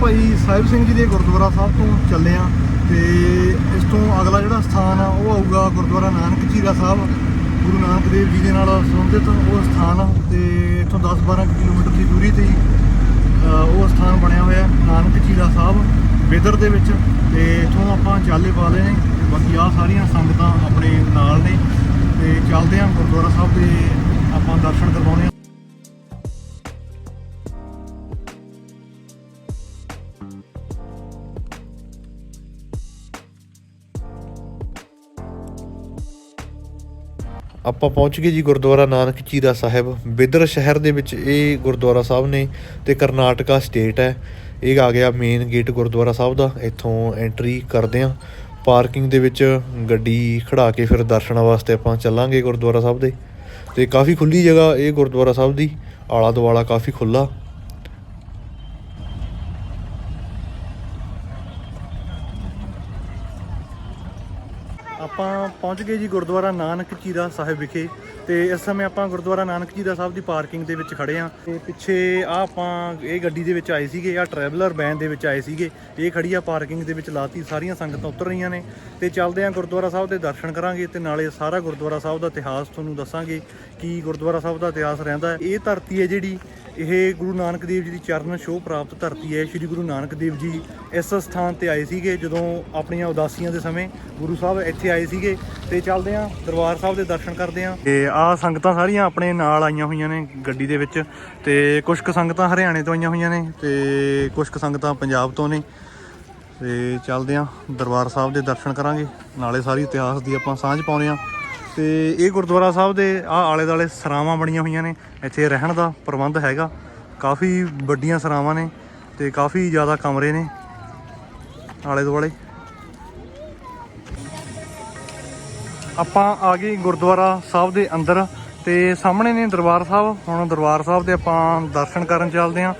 ਭਾਈ ਸਾਹਿਬ ਸਿੰਘ ਜੀ ਦੇ ਗੁਰਦੁਆਰਾ ਸਾਹਿਬ ਤੋਂ ਚੱਲੇ ਆ ਤੇ ਇਸ ਤੋਂ ਅਗਲਾ ਜਿਹੜਾ ਸਥਾਨ ਆ, ਉਹ ਆਊਗਾ ਗੁਰਦੁਆਰਾ ਨਾਨਕ ਝੀਰਾ ਸਾਹਿਬ। ਗੁਰੂ ਨਾਨਕ ਦੇਵ ਜੀ ਦੇ ਨਾਲ ਸੰਬੰਧਿਤ ਉਹ ਸਥਾਨ ਆ ਤੇ ਇੱਥੋਂ 10-12 ਕਿਲੋਮੀਟਰ ਦੀ ਦੂਰੀ ਤੇ ਹੀ ਉਹ ਸਥਾਨ ਬਣਿਆ ਹੋਇਆ ਨਾਨਕ ਝੀਰਾ ਸਾਹਿਬ, ਬੇਦਰ ਦੇ ਵਿੱਚ। ਤੇ ਇੱਥੋਂ ਆਪਾਂ ਚਾਲੇ ਪਾ ਲਏ ਨੇ ਬਾਕੀ ਆ ਸਾਰੀਆਂ ਸੰਗਤਾਂ ਆਪਣੇ ਨਾਲ ਨੇ। ਤੇ ਚੱਲਦੇ ਆ ਗੁਰਦੁਆਰਾ ਸਾਹਿਬ ਦੇ ਆਪਾਂ ਦਰਸ਼ਨ ਕਰਵਾਉਣੇ ਆਪਾਂ ਪਹੁੰਚ ਗਏ ਜੀ ਗੁਰਦੁਆਰਾ ਨਾਨਕ ਚੀਰਾ ਸਾਹਿਬ। ਬਿਦਰ ਸ਼ਹਿਰ ਦੇ ਵਿੱਚ ਇਹ ਗੁਰਦੁਆਰਾ ਸਾਹਿਬ ਨੇ ਤੇ ਕਰਨਾਟਕਾ ਸਟੇਟ ਹੈ। ਇਹ ਆ ਗਿਆ ਮੇਨ ਗੇਟ ਗੁਰਦੁਆਰਾ ਸਾਹਿਬ ਦਾ। ਇੱਥੋਂ ਐਂਟਰੀ ਕਰਦੇ ਆਂ ਪਾਰਕਿੰਗ ਦੇ ਵਿੱਚ ਗੱਡੀ ਖੜਾ ਕੇ ਫਿਰ ਦਰਸ਼ਨਾਂ ਵਾਸਤੇ ਆਪਾਂ ਚੱਲਾਂਗੇ ਗੁਰਦੁਆਰਾ ਸਾਹਿਬ ਦੇ। ਤੇ ਕਾਫੀ ਖੁੱਲੀ ਜਗ੍ਹਾ ਇਹ ਗੁਰਦੁਆਰਾ ਸਾਹਿਬ ਦੀ। ਆਲਾ ਦੁਆਲਾ ਕਾਫੀ ਖੁੱਲਾ ਆਪਾਂ ਪਹੁੰਚ ਗਏ ਜੀ ਗੁਰਦੁਆਰਾ ਨਾਨਕ ਚੀਰਾ ਸਾਹਿਬ ਵਿਖੇ ਤੇ ਇਸ ਸਮੇਂ ਆਪਾਂ ਗੁਰਦੁਆਰਾ ਨਾਨਕ ਚੀਰਾ ਸਾਹਿਬ ਦੀ ਪਾਰਕਿੰਗ ਦੇ ਵਿੱਚ ਖੜੇ ਆਂ। ਤੇ ਪਿੱਛੇ ਆ ਆਪਾਂ ਇਹ ਗੱਡੀ ਦੇ ਵਿੱਚ ਆਏ ਸੀਗੇ ਆ ਟਰੈਵਲਰ ਵੈਨ ਦੇ ਵਿੱਚ ਆਏ ਸੀਗੇ। ਇਹ ਖੜੀ ਆ ਪਾਰਕਿੰਗ ਦੇ ਵਿੱਚ ਲਾਤੀ, ਸਾਰੀਆਂ ਸੰਗਤਾਂ ਉਤਰ ਰਹੀਆਂ ਨੇ। ਤੇ ਚੱਲਦੇ ਆਂ ਗੁਰਦੁਆਰਾ ਸਾਹਿਬ ਦੇ ਦਰਸ਼ਨ ਕਰਾਂਗੇ ਤੇ ਨਾਲੇ ਸਾਰਾ ਗੁਰਦੁਆਰਾ ਸਾਹਿਬ ਦਾ ਇਤਿਹਾਸ ਤੁਹਾਨੂੰ ਦੱਸਾਂਗੇ ਕੀ ਗੁਰਦੁਆਰਾ ਸਾਹਿਬ ਦਾ ਇਤਿਹਾਸ ਰਹਿੰਦਾ ਇਹ ਧਰਤੀ ਹੈ ਜਿਹੜੀ ਇਹ ਗੁਰੂ ਨਾਨਕ ਦੇਵ ਜੀ ਦੀ ਚਰਨ ਛੋਹ ਪ੍ਰਾਪਤ ਧਰਤੀ ਹੈ। ਸ੍ਰੀ ਗੁਰੂ ਨਾਨਕ ਦੇਵ ਜੀ ਇਸ ਸਥਾਨ ਤੇ ਆਏ ਸੀਗੇ ਜਦੋਂ ਆਪਣੀਆਂ ਉਦਾਸੀਆਂ ਦੇ ਸਮੇਂ ਗੁਰੂ ਸਾਹਿਬ ਇੱਥੇ ਆਏ ਸੀਗੇ। ਤੇ ਚੱਲਦੇ ਆਂ ਦਰਬਾਰ ਸਾਹਿਬ ਦੇ ਦਰਸ਼ਨ ਕਰਦੇ ਆਂ ਤੇ ਆਹ ਸੰਗਤਾਂ ਸਾਰੀਆਂ ਆਪਣੇ ਨਾਲ ਆਈਆਂ ਹੋਈਆਂ ਨੇ ਗੱਡੀ ਦੇ ਵਿੱਚ। ਤੇ ਕੁਝ ਕੁ ਸੰਗਤਾਂ ਹਰਿਆਣੇ ਤੋਂ ਆਈਆਂ ਹੋਈਆਂ ਨੇ ਤੇ ਕੁਝ ਕੁ ਸੰਗਤਾਂ ਪੰਜਾਬ ਤੋਂ ਨੇ। ਤੇ ਚੱਲਦੇ ਆਂ ਦਰਬਾਰ ਸਾਹਿਬ ਦੇ ਦਰਸ਼ਨ ਕਰਾਂਗੇ। ਨਾਲੇ ਸਾਰੀ ਇਤਿਹਾਸ ਦੀ ਆਪਾਂ ਸਾਂਝ ਪਾਉਂਦੇ ਆਂ ਤੇ ਇਹ ਗੁਰਦੁਆਰਾ ਸਾਹਿਬ ਦੇ ਆ ਆਲੇ ਦਾਲੇ ਸਰਾਵਾਂ ਬਣੀਆਂ ਹੋਈਆਂ ਨੇ। ਇੱਥੇ ਰਹਿਣ ਦਾ ਪ੍ਰਬੰਧ ਹੈਗਾ। ਕਾਫੀ ਵੱਡੀਆਂ ਸਰਾਵਾਂ ਨੇ ਤੇ ਕਾਫੀ ਜ਼ਿਆਦਾ ਕਮਰੇ ਨੇ ਆਲੇ ਦੁਆਲੇ। ਆਪਾਂ ਆ ਗਏ ਗੁਰਦੁਆਰਾ ਸਾਹਿਬ ਦੇ ਅੰਦਰ ਤੇ ਸਾਹਮਣੇ ਨੇ ਦਰਬਾਰ ਸਾਹਿਬ। ਹੁਣ ਦਰਬਾਰ ਸਾਹਿਬ ਦੇ ਆਪਾਂ ਦਰਸ਼ਨ ਕਰਨ ਚੱਲਦੇ ਆਂ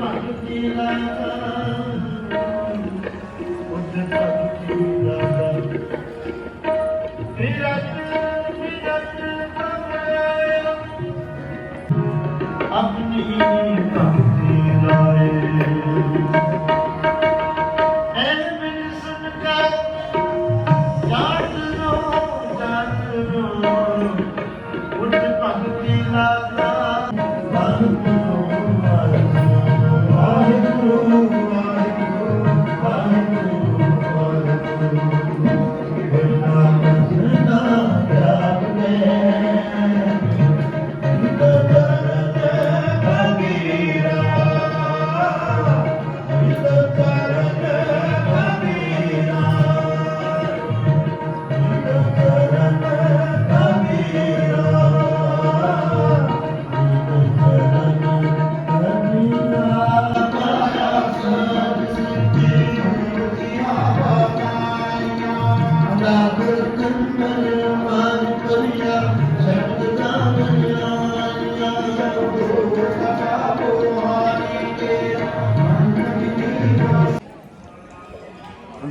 ਆਪਣੀ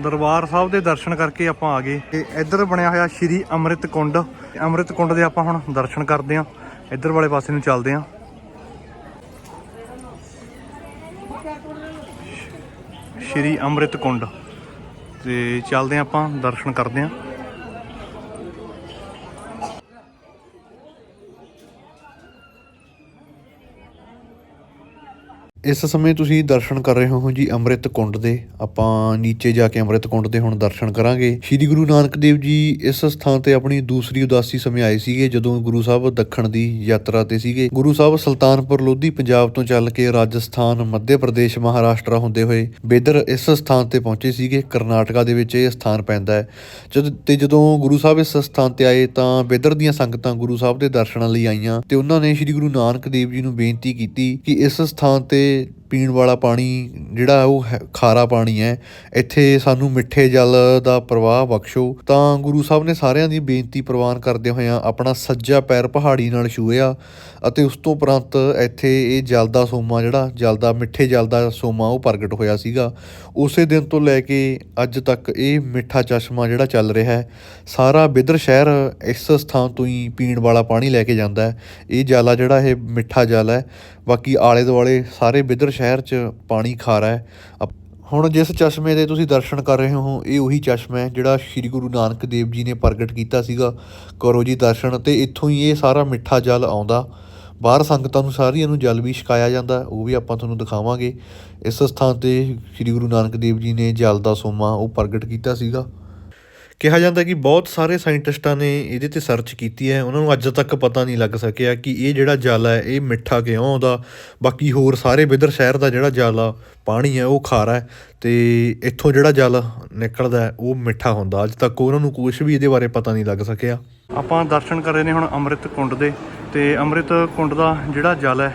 ਦਰਬਾਰ ਸਾਹਿਬ ਦੇ ਦਰਸ਼ਨ ਕਰਕੇ ਆਪਾਂ ਆ ਗਏ। ਤੇ ਇੱਧਰ ਬਣਿਆ ਹੋਇਆ ਸ਼੍ਰੀ ਅੰਮ੍ਰਿਤ ਕੁੰਡ। ਅੰਮ੍ਰਿਤ ਕੁੰਡ ਦੇ ਆਪਾਂ ਹੁਣ ਦਰਸ਼ਨ ਕਰਦੇ ਆਂ ਇੱਧਰ ਵਾਲੇ ਪਾਸੇ ਨੂੰ ਚੱਲਦੇ ਆਂ ਸ਼੍ਰੀ ਅੰਮ੍ਰਿਤ ਕੁੰਡ। ਤੇ ਚੱਲਦੇ ਆਂ ਆਪਾਂ, ਦਰਸ਼ਨ ਕਰਦੇ ਆਂ ਇਸ ਸਮੇਂ ਤੁਸੀਂ ਦਰਸ਼ਨ ਕਰ ਰਹੇ ਹੋ ਜੀ ਅੰਮ੍ਰਿਤ ਕੁੰਡ ਦੇ। ਆਪਾਂ ਨੀਚੇ ਜਾ ਕੇ ਅੰਮ੍ਰਿਤ ਕੁੰਡ ਦੇ ਹੁਣ ਦਰਸ਼ਨ ਕਰਾਂਗੇ। ਸ੍ਰੀ ਗੁਰੂ ਨਾਨਕ ਦੇਵ ਜੀ ਇਸ ਸਥਾਨ ਤੇ ਆਪਣੀ ਦੂਸਰੀ ਉਦਾਸੀ ਸਮੇਂ ਆਏ ਸੀਗੇ, ਜਦੋਂ ਗੁਰੂ ਸਾਹਿਬ ਦੱਖਣ ਦੀ ਯਾਤਰਾ ਤੇ ਸੀਗੇ। ਗੁਰੂ ਸਾਹਿਬ ਸੁਲਤਾਨਪੁਰ ਲੋਧੀ, ਪੰਜਾਬ ਤੋਂ ਚੱਲ ਕੇ ਰਾਜਸਥਾਨ, ਮੱਧ ਪ੍ਰਦੇਸ਼, ਮਹਾਰਾਸ਼ਟਰ ਹੁੰਦੇ ਹੋਏ ਬੇਦਰ ਇਸ ਸਥਾਨ ਤੇ ਪਹੁੰਚੇ ਸੀਗੇ। ਕਰਨਾਟਕਾ ਦੇ ਵਿੱਚ ਇਹ ਸਥਾਨ ਪੈਂਦਾ ਹੈ। ਜਦ ਤੇ ਜਦੋਂ ਗੁਰੂ ਸਾਹਿਬ ਇਸ ਸਥਾਨ ਤੇ ਆਏ ਤਾਂ ਬੇਦਰ ਦੀਆਂ ਸੰਗਤਾਂ ਗੁਰੂ ਸਾਹਿਬ ਦੇ ਦਰਸ਼ਨਾਂ ਲਈ ਆਈਆਂ ਤੇ ਉਹਨਾਂ ਨੇ ਸ੍ਰੀ ਗੁਰੂ ਨਾਨਕ ਦੇਵ ਜੀ ਨੂੰ ਬੇਨਤੀ ਕੀਤੀ ਕਿ ਇਸ ਸਥਾਨ ਤੇ ਪੀਣ ਵਾਲਾ ਪਾਣੀ ਜਿਹੜਾ ਉਹ ਖਾਰਾ ਪਾਣੀ ਹੈ। ਇੱਥੇ ਸਾਨੂੰ ਮਿੱਠੇ ਜਲ ਦਾ ਪ੍ਰਵਾਹ ਬਖਸ਼ੋ। ਤਾਂ ਗੁਰੂ ਸਾਹਿਬ ਨੇ ਸਾਰਿਆਂ ਦੀ ਬੇਨਤੀ ਪ੍ਰਵਾਨ ਕਰਦੇ ਹੋਇਆਂ ਆਪਣਾ ਸੱਜਾ ਪੈਰ ਪਹਾੜੀ ਨਾਲ ਛੂਹਿਆ ਅਤੇ ਉਸ ਤੋਂ ਉਪਰੰਤ ਇੱਥੇ ਇਹ ਜਲ ਦਾ ਸੋਮਾ ਜਿਹੜਾ, ਜਲ ਦਾ ਮਿੱਠੇ ਜਲ ਦਾ ਸੋਮਾ ਉਹ ਪ੍ਰਗਟ ਹੋਇਆ ਸੀਗਾ। ਉਸੇ ਦਿਨ ਤੋਂ ਲੈ ਕੇ ਅੱਜ ਤੱਕ ਇਹ ਮਿੱਠਾ ਚਸ਼ਮਾ ਜਿਹੜਾ ਚੱਲ ਰਿਹਾ ਹੈ, ਸਾਰਾ ਬਿਦਰ ਸ਼ਹਿਰ ਇਸ ਸਥਾਨ ਤੋਂ ਹੀ ਪੀਣ ਵਾਲਾ ਪਾਣੀ ਲੈ ਕੇ ਜਾਂਦਾ ਹੈ। ਇਹ ਜਲ ਆ ਜਿਹੜਾ ਇਹ ਮਿੱਠਾ ਜਲ ਹੈ। ਬਾਕੀ ਆਲੇ ਦੁਆਲੇ ਸਾਰੇ ਬਿਦਰ ਸ਼ਹਿਰ 'ਚ ਪਾਣੀ ਖਾਰਾ ਹੈ। ਅਪ- ਹੁਣ ਜਿਸ ਚਸ਼ਮੇ ਦੇ ਤੁਸੀਂ ਦਰਸ਼ਨ ਕਰ ਰਹੇ ਹੋ, ਇਹ ਉਹੀ ਚਸ਼ਮਾ ਹੈ ਜਿਹੜਾ ਸ੍ਰੀ ਗੁਰੂ ਨਾਨਕ ਦੇਵ ਜੀ ਨੇ ਪ੍ਰਗਟ ਕੀਤਾ ਸੀਗਾ। ਕਰੋ ਜੀ ਦਰਸ਼ਨ ਤੇ ਇੱਥੋਂ ਹੀ ਇਹ ਸਾਰਾ ਮਿੱਠਾ ਜਲ ਆਉਂਦਾ। ਬਾਹਰ ਸੰਗਤਾਂ ਨੂੰ ਸਾਰੀਆਂ ਨੂੰ ਜਲ ਵੀ ਛਕਾਇਆ ਜਾਂਦਾ, ਉਹ ਵੀ ਆਪਾਂ ਤੁਹਾਨੂੰ ਦਿਖਾਵਾਂਗੇ। ਇਸ ਸਥਾਨ ਤੇ ਸ੍ਰੀ ਗੁਰੂ ਨਾਨਕ ਦੇਵ ਜੀ ਨੇ ਜਲ ਦਾ ਸੋਮਾ ਉਹ ਪ੍ਰਗਟ ਕੀਤਾ ਸੀਗਾ। ਕਿਹਾ ਜਾਂਦਾ ਕਿ ਬਹੁਤ ਸਾਰੇ ਸਾਇੰਟਿਸਟਾਂ ਨੇ ਇਹਦੇ ਤੇ ਸਰਚ ਕੀਤੀ ਹੈ। ਉਹਨਾਂ ਨੂੰ ਅੱਜ ਤੱਕ ਪਤਾ ਨਹੀਂ ਲੱਗ ਸਕਿਆ ਕਿ ਇਹ ਜਿਹੜਾ ਜਲ ਹੈ, ਇਹ ਮਿੱਠਾ ਕਿਉਂ ਆਉਂਦਾ। ਬਾਕੀ ਹੋਰ ਸਾਰੇ ਬਿਦਰ ਸ਼ਹਿਰ ਦਾ ਜਿਹੜਾ ਜਲ ਆ ਪਾਣੀ ਹੈ, ਉਹ ਖਾਰਾ ਹੈ ਤੇ ਇੱਥੋਂ ਜਿਹੜਾ ਜਲ ਨਿਕਲਦਾ ਉਹ ਮਿੱਠਾ ਹੁੰਦਾ। ਅੱਜ ਤੱਕ ਉਹਨਾਂ ਨੂੰ ਕੁਝ ਵੀ ਇਹਦੇ ਬਾਰੇ ਪਤਾ ਨਹੀਂ ਲੱਗ ਸਕਿਆ। ਆਪਾਂ ਦਰਸ਼ਨ ਕਰ ਰਹੇ ਨੇ ਹੁਣ ਅੰਮ੍ਰਿਤ ਕੁੰਡ ਦੇ ਤੇ ਅੰਮ੍ਰਿਤ ਕੁੰਡ ਦਾ ਜਿਹੜਾ ਜਲ ਹੈ,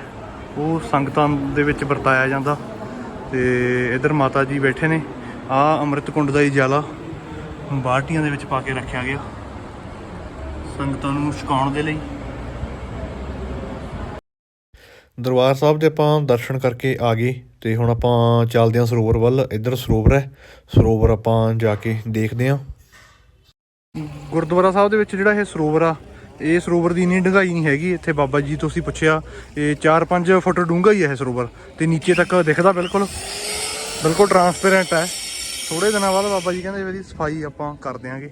ਉਹ ਸੰਗਤਾਂ ਦੇ ਵਿੱਚ ਵਰਤਾਇਆ ਜਾਂਦਾ ਤੇ ਇਧਰ ਮਾਤਾ ਜੀ ਬੈਠੇ ਨੇ। ਆ ਅੰਮ੍ਰਿਤ ਕੁੰਡ ਦਾ ਹੀ ਜਲ ਆ ਬਾਲਟੀਆਂ ਦੇ ਵਿੱਚ ਪਾ ਕੇ ਰੱਖਿਆ ਗਿਆ। ਸੰਗਤਾਂ ਨੂੰ ਛਕਾਉਣ ਦੇ ਲਈ। ਦਰਬਾਰ ਸਾਹਿਬ ਦੇ ਆਪਾਂ ਦਰਸ਼ਨ ਕਰਕੇ ਆ ਗਏ ਤੇ ਹੁਣ ਆਪਾਂ ਚੱਲਦੇ ਹਾਂ ਸਰੋਵਰ ਵੱਲ। ਇੱਧਰ ਸਰੋਵਰ ਹੈ। ਸਰੋਵਰ ਆਪਾਂ ਜਾ ਕੇ ਦੇਖਦੇ ਹਾਂ। ਗੁਰਦੁਆਰਾ ਸਾਹਿਬ ਦੇ ਵਿੱਚ ਜਿਹੜਾ ਇਹ ਸਰੋਵਰ ਆ, ਇਹ ਸਰੋਵਰ ਦੀ ਇੰਨੀ ਡੂੰਘਾਈ ਨਹੀਂ ਹੈਗੀ। ਇੱਥੇ ਬਾਬਾ ਜੀ ਤੁਸੀਂ ਪੁੱਛਿਆ, ਇਹ 4-5 ਫੁੱਟ ਡੂੰਘਾ ਹੀ ਹੈ ਇਹ ਸਰੋਵਰ ਤੇ ਨੀਚੇ ਤੱਕ ਦਿਖਦਾ ਬਿਲਕੁਲ। ਬਿਲਕੁਲ ਟਰਾਂਸਪੇਰੈਂਟ ਹੈ। ਥੋੜੇ ਦਿਨਾਂ ਬਾਅਦ ਬਾਬਾ ਜੀ ਕਹਿੰਦੇ ਇਹਦੀ ਸਫ਼ਾਈ ਆਪਾਂ ਕਰ ਦਿਆਂਗੇ।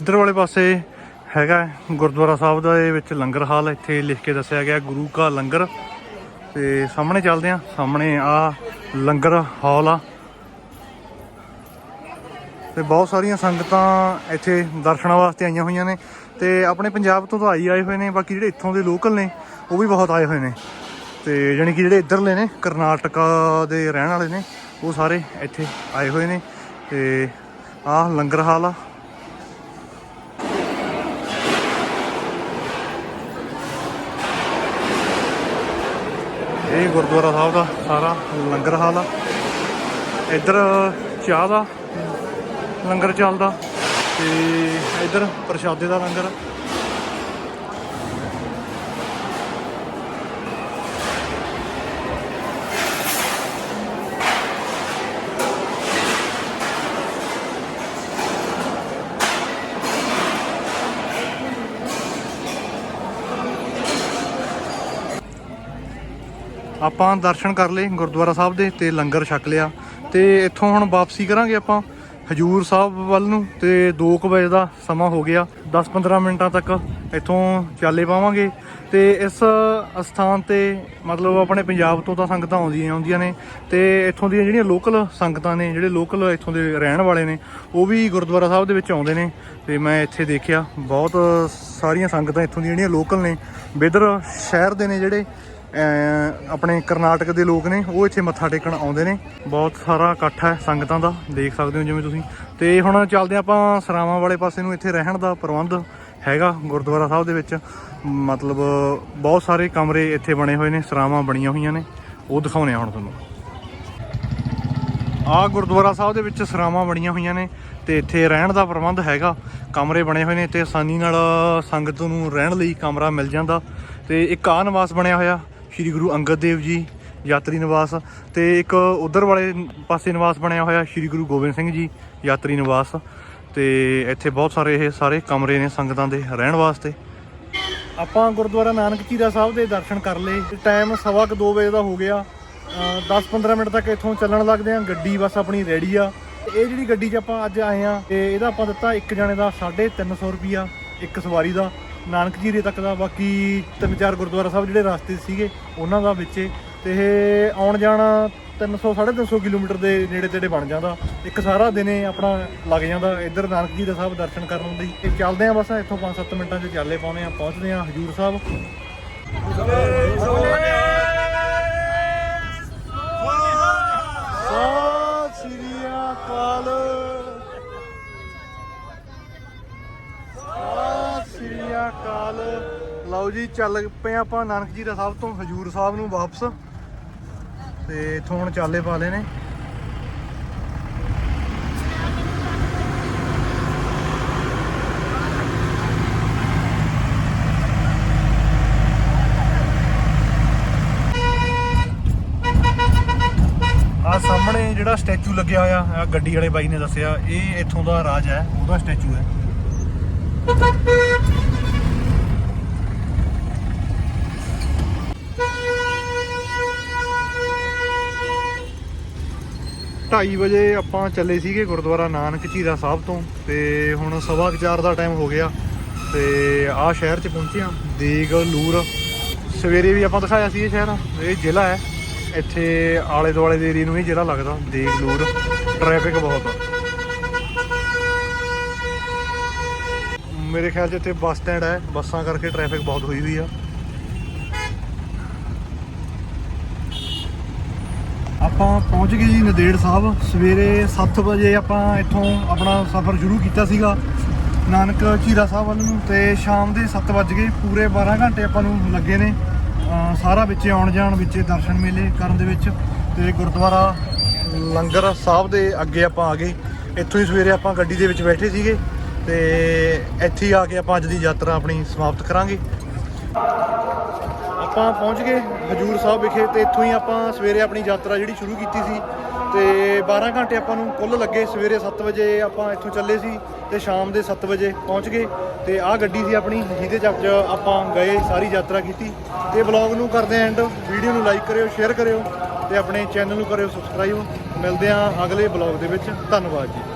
ਇੱਧਰ ਵਾਲੇ ਪਾਸੇ ਹੈਗਾ ਗੁਰਦੁਆਰਾ ਸਾਹਿਬ ਦਾ, ਇਹ ਵਿੱਚ ਲੰਗਰ ਹਾਲ ਇੱਥੇ ਲਿਖ ਕੇ ਦੱਸਿਆ ਗਿਆ ਗੁਰੂ ਕਾ ਲੰਗਰ। ਤੇ ਸਾਹਮਣੇ ਚੱਲਦੇ ਆ ਸਾਹਮਣੇ ਆ ਲੰਗਰ ਹਾਲ ਆ। ਤੇ ਬਹੁਤ ਸਾਰੀਆਂ ਸੰਗਤਾਂ ਇੱਥੇ ਦਰਸ਼ਨਾਂ ਵਾਸਤੇ ਆਈਆਂ ਹੋਈਆਂ ਨੇ। ਤੇ ਆਪਣੇ ਪੰਜਾਬ ਤੋਂ ਤਾਂ ਆਈ ਆਏ ਹੋਏ ਨੇ। ਬਾਕੀ ਜਿਹੜੇ ਇੱਥੋਂ ਦੇ ਲੋਕਲ ਨੇ ਉਹ ਵੀ ਬਹੁਤ ਆਏ ਹੋਏ ਨੇ। ਤੇ ਜਾਣੀ ਕਿ ਜਿਹੜੇ ਇੱਧਰਲੇ ਨੇ, ਕਰਨਾਟਕਾ ਦੇ ਰਹਿਣ ਵਾਲੇ ਨੇ, ਉਹ ਸਾਰੇ ਇੱਥੇ ਆਏ ਹੋਏ ਨੇ। ਤੇ ਆਹ ਲੰਗਰ ਹਾਲ ਆ। ਇਹ ਗੁਰਦੁਆਰਾ ਸਾਹਿਬ ਦਾ ਸਾਰਾ ਲੰਗਰ ਹਾਲ ਆ। ਇੱਧਰ ਚਾਹ ਦਾ ਲੰਗਰ ਚੱਲਦਾ। ਤੇ ਇੱਧਰ ਪ੍ਰਸ਼ਾਦੇ ਦਾ ਲੰਗਰ ਆਪਾਂ ਦਰਸ਼ਨ ਕਰ ਲਏ ਗੁਰਦੁਆਰਾ ਸਾਹਿਬ ਦੇ ਤੇ ਲੰਗਰ ਛਕ ਲਿਆ ਤੇ ਇੱਥੋਂ ਹੁਣ ਵਾਪਸੀ ਕਰਾਂਗੇ ਆਪਾਂ ਹਜੂਰ ਸਾਹਿਬ ਵੱਲ ਨੂੰ ਤੇ 2 ਵਜੇ ਦਾ ਸਮਾਂ ਹੋ ਗਿਆ 10-15 ਮਿੰਟਾਂ ਤੱਕ ਇੱਥੋਂ ਚਾਲੇ ਪਾਵਾਂਗੇ ਤੇ ਇਸ ਸਥਾਨ ਤੇ ਮਤਲਬ ਆਪਣੇ ਪੰਜਾਬ ਤੋਂ ਤਾਂ ਸੰਗਤਾਂ ਆਉਂਦੀਆਂ ਆਉਂਦੀਆਂ ਨੇ ਤੇ ਇੱਥੋਂ ਦੀਆਂ ਜਿਹੜੀਆਂ ਲੋਕਲ ਸੰਗਤਾਂ ਨੇ, ਜਿਹੜੇ ਲੋਕਲ ਇੱਥੋਂ ਦੇ ਰਹਿਣ ਵਾਲੇ ਨੇ, ਉਹ ਵੀ ਗੁਰਦੁਆਰਾ ਸਾਹਿਬ ਦੇ ਵਿੱਚ ਆਉਂਦੇ ਨੇ ਤੇ ਮੈਂ ਇੱਥੇ ਦੇਖਿਆ ਬਹੁਤ ਸਾਰੀਆਂ ਸੰਗਤਾਂ ਇੱਥੋਂ ਦੀਆਂ ਜਿਹੜੀਆਂ ਲੋਕਲ ਨੇ ਬਿਦਰ ਸ਼ਹਿਰ ਦੇ ਨੇ ਜਿਹੜੇ ਆਪਣੇ ਕਰਨਾਟਕ ਦੇ ਲੋਕ ਨੇ, ਉਹ ਇੱਥੇ ਮੱਥਾ ਟੇਕਣ ਆਉਂਦੇ ਨੇ। ਬਹੁਤ ਸਾਰਾ ਇਕੱਠ ਹੈ ਸੰਗਤਾਂ ਦਾ, ਦੇਖ ਸਕਦੇ ਹੋ ਜਿਵੇਂ ਤੁਸੀਂ। ਤੇ ਹੁਣ ਚੱਲਦੇ ਆਪਾਂ ਸਰਾਵਾਂ ਵਾਲੇ ਪਾਸੇ ਨੂੰ, ਇੱਥੇ ਰਹਿਣ ਦਾ ਪ੍ਰਬੰਧ ਹੈਗਾ ਗੁਰਦੁਆਰਾ ਸਾਹਿਬ ਦੇ ਵਿੱਚ। ਮਤਲਬ ਬਹੁਤ ਸਾਰੇ ਕਮਰੇ ਇੱਥੇ ਬਣੇ ਹੋਏ ਨੇ, ਸਰਾਵਾਂ ਬਣੀਆਂ ਹੋਈਆਂ ਨੇ। ਉਹ ਦਿਖਾਉਣੇ ਆ ਹੁਣ ਤੁਹਾਨੂੰ। ਆ ਗੁਰਦੁਆਰਾ ਸਾਹਿਬ ਦੇ ਵਿੱਚ ਸਰਾਵਾਂ ਬਣੀਆਂ ਹੋਈਆਂ ਨੇ ਤੇ ਇੱਥੇ ਰਹਿਣ ਦਾ ਪ੍ਰਬੰਧ ਹੈਗਾ। ਕਮਰੇ ਬਣੇ ਹੋਏ ਨੇ ਤੇ ਆਸਾਨੀ ਨਾਲ ਸੰਗਤ ਨੂੰ ਰਹਿਣ ਲਈ ਕਮਰਾ ਮਿਲ ਜਾਂਦਾ। ਤੇ ਇੱਕ ਆ ਨਿਵਾਸ ਬਣਿਆ ਹੋਇਆ। ਸ਼੍ਰੀ ਗੁਰੂ ਅੰਗਦ ਦੇਵ ਜੀ, ਯਾਤਰੀ ਨਿਵਾਸ ਤੇ ਇੱਕ ਉਧਰ ਵਾਲੇ ਪਾਸੇ ਨਿਵਾਸ ਬਣਿਆ ਹੋਇਆ ਸ਼੍ਰੀ ਗੁਰੂ ਗੋਬਿੰਦ ਸਿੰਘ ਜੀ, ਯਾਤਰੀ ਨਿਵਾਸ ਤੇ ਇੱਥੇ ਬਹੁਤ ਸਾਰੇ ਇਹ ਸਾਰੇ ਕਮਰੇ ਨੇ ਸੰਗਤਾਂ ਦੇ ਰਹਿਣ ਵਾਸਤੇ। ਆਪਾਂ ਗੁਰਦੁਆਰਾ ਨਾਨਕ ਚੀਰਾ ਸਾਹਿਬ ਦੇ ਦਰਸ਼ਨ ਕਰ ਲਏ। ਟਾਈਮ ਸਵਾ ਕੁ 2 ਵਜੇ ਦਾ ਹੋ ਗਿਆ। 10-15 ਮਿੰਟ ਤੱਕ ਇੱਥੋਂ ਚੱਲਣ ਲੱਗਦੇ ਆ ਗੱਡੀ ਬਸ ਆਪਣੀ ਰੈਡੀ ਆ। ਇਹ ਜਿਹੜੀ ਗੱਡੀ 'ਚ ਆਪਾਂ ਅੱਜ ਆਏ ਆ ਤੇ ਇਹਦਾ ਆਪਾਂ ਦਿੱਤਾ ਇੱਕ ਜਣੇ ਦਾ 350 ਰੁਪਿਆ ਇੱਕ ਸਵਾਰੀ ਦਾ। ਨਾਨਕ ਜੀਰੇ ਤੱਕ ਦਾ, ਬਾਕੀ ਤਿੰਨ ਚਾਰ ਗੁਰਦੁਆਰਾ ਸਾਹਿਬ ਜਿਹੜੇ ਰਸਤੇ ਸੀਗੇ, ਉਹਨਾਂ ਦਾ ਵਿੱਚ। ਤੇ ਇਹ ਆਉਣ ਜਾਣਾ 300 350 ਕਿਲੋਮੀਟਰ ਦੇ ਨੇੜੇ ਤੇੜੇ ਬਣ ਜਾਂਦਾ। ਇੱਕ ਸਾਰਾ ਦਿਨੇ ਆਪਣਾ ਲੱਗ ਜਾਂਦਾ, ਇੱਧਰ ਨਾਨਕ ਜੀ ਦਾ ਸਾਹਿਬ ਦਰਸ਼ਨ ਕਰਨ ਲਈ। ਇਹ ਚੱਲਦੇ ਆ ਬਸ, ਇੱਥੋਂ 5-7 ਮਿੰਟਾਂ 'ਚ ਚਾਲੇ ਪਾਉਨੇ ਆ, ਪਹੁੰਚਦੇ ਆ ਹਜੂਰ ਸਾਹਿਬ। ਚੱਲ ਪਏ ਆਪਾਂ ਨਾਨਕ ਜੀ ਦਾ ਸਾਹਿਬ ਤੋਂ, ਹਜੂਰ ਸਾਹਿਬ ਨੂੰ ਵਾਪਸ। ਤੇ ਇੱਥੋਂ ਹੁਣ ਚਾਲੇ ਪਾ ਲਏ ਨੇ। ਆ ਸਾਹਮਣੇ ਜਿਹੜਾ ਸਟੈਚੂ ਲੱਗਿਆ ਹੋਇਆ ਆ ਗੱਡੀ ਵਾਲੇ ਬਾਈ ਨੇ ਦੱਸਿਆ, ਇਹ ਇੱਥੋਂ ਦਾ ਰਾਜ ਹੈ, ਉਹਦਾ ਸਟੈਚੂ ਹੈ। ਢਾਈ ਵਜੇ ਆਪਾਂ ਚੱਲੇ ਸੀਗੇ ਗੁਰਦੁਆਰਾ ਨਾਨਕ ਝੀਰਾ ਸਾਹਿਬ ਤੋਂ ਤੇ ਹੁਣ ਸਵਾ ਕੁ ਚਾਰ ਦਾ ਟਾਈਮ ਹੋ ਗਿਆ ਤੇ ਆਹ ਸ਼ਹਿਰ 'ਚ ਪਹੁੰਚੇ ਆ ਦੇਗ ਲੂਰ ਸਵੇਰੇ ਵੀ ਆਪਾਂ ਦਿਖਾਇਆ ਸੀ ਇਹ ਸ਼ਹਿਰ, ਇਹ ਜ਼ਿਲ੍ਹਾ ਹੈ। ਇੱਥੇ ਆਲੇ ਦੁਆਲੇ ਦੇ ਏਰੀਏ ਨੂੰ ਇਹ ਜ਼ਿਲ੍ਹਾ ਲੱਗਦਾ ਦੇਗ ਲੂਰ ਟ੍ਰੈਫਿਕ ਬਹੁਤ ਆ। ਮੇਰੇ ਖਿਆਲ 'ਚ ਇੱਥੇ ਬੱਸ ਸਟੈਂਡ ਹੈ, ਬੱਸਾਂ ਕਰਕੇ ਟ੍ਰੈਫਿਕ ਬਹੁਤ ਹੋਈ ਹੋਈ ਆ। ਆਪਾਂ ਪਹੁੰਚ ਗਏ ਜੀ ਨਦੇੜ ਸਾਹਿਬ। ਸਵੇਰੇ 7 ਵਜੇ ਆਪਾਂ ਇੱਥੋਂ ਆਪਣਾ ਸਫ਼ਰ ਸ਼ੁਰੂ ਕੀਤਾ ਸੀਗਾ। ਨਾਨਕ ਝੀਰਾ ਸਾਹਿਬ ਵੱਲ ਨੂੰ ਤੇ ਸ਼ਾਮ ਦੇ 7 ਵਜ ਗਏ। ਪੂਰੇ 12 ਘੰਟੇ ਆਪਾਂ ਨੂੰ ਲੱਗੇ ਨੇ। ਸਾਰਾ ਵਿੱਚ ਆਉਣ ਜਾਣ ਵਿੱਚ ਦਰਸ਼ਨ ਮੇਲੇ ਕਰਨ ਦੇ ਵਿੱਚ ਤੇ ਗੁਰਦੁਆਰਾ ਲੰਗਰ ਸਾਹਿਬ ਦੇ ਅੱਗੇ ਆਪਾਂ ਆ ਗਏ। ਇੱਥੋਂ ਹੀ ਸਵੇਰੇ ਆਪਾਂ ਗੱਡੀ ਦੇ ਵਿੱਚ ਬੈਠੇ ਸੀਗੇ ਤੇ ਇੱਥੇ ਹੀ ਆ ਕੇ ਆਪਾਂ ਅੱਜ ਦੀ ਯਾਤਰਾ ਆਪਣੀ ਸਮਾਪਤ ਕਰਾਂਗੇ। ਆਪਾਂ ਪਹੁੰਚ ਗਏ ਹਜੂਰ ਸਾਹਿਬ ਵਿਖੇ ਤੇ ਇੱਥੋਂ ਹੀ ਆਪਾਂ ਸਵੇਰੇ ਆਪਣੀ ਯਾਤਰਾ ਜਿਹੜੀ ਸ਼ੁਰੂ ਕੀਤੀ ਸੀ ਤੇ 12 ਘੰਟੇ ਆਪਾਂ ਨੂੰ ਕੁੱਲ ਲੱਗੇ ਸਵੇਰੇ 7 ਵਜੇ ਆਪਾਂ ਇੱਥੋਂ ਚੱਲੇ ਸੀ ਤੇ ਸ਼ਾਮ ਦੇ 7 ਵਜੇ ਪਹੁੰਚ ਗਏ ਤੇ ਆਹ ਗੱਡੀ ਸੀ ਆਪਣੀ, ਜਿਹਦੇ ਚ ਆਪਾਂ ਗਏ, ਸਾਰੀ ਯਾਤਰਾ ਕੀਤੀ। ਤੇ ਬਲੌਗ ਨੂੰ ਕਰਦੇ ਐਂਡ ਵੀਡੀਓ ਨੂੰ ਲਾਈਕ ਕਰਿਓ ਸ਼ੇਅਰ ਕਰਿਓ ਤੇ ਆਪਣੇ ਚੈਨਲ ਨੂੰ ਕਰਿਓ ਸਬਸਕ੍ਰਾਈਬ ਮਿਲਦੇ ਆਂ ਅਗਲੇ ਬਲੌਗ ਦੇ ਵਿੱਚ। ਧੰਨਵਾਦ ਜੀ।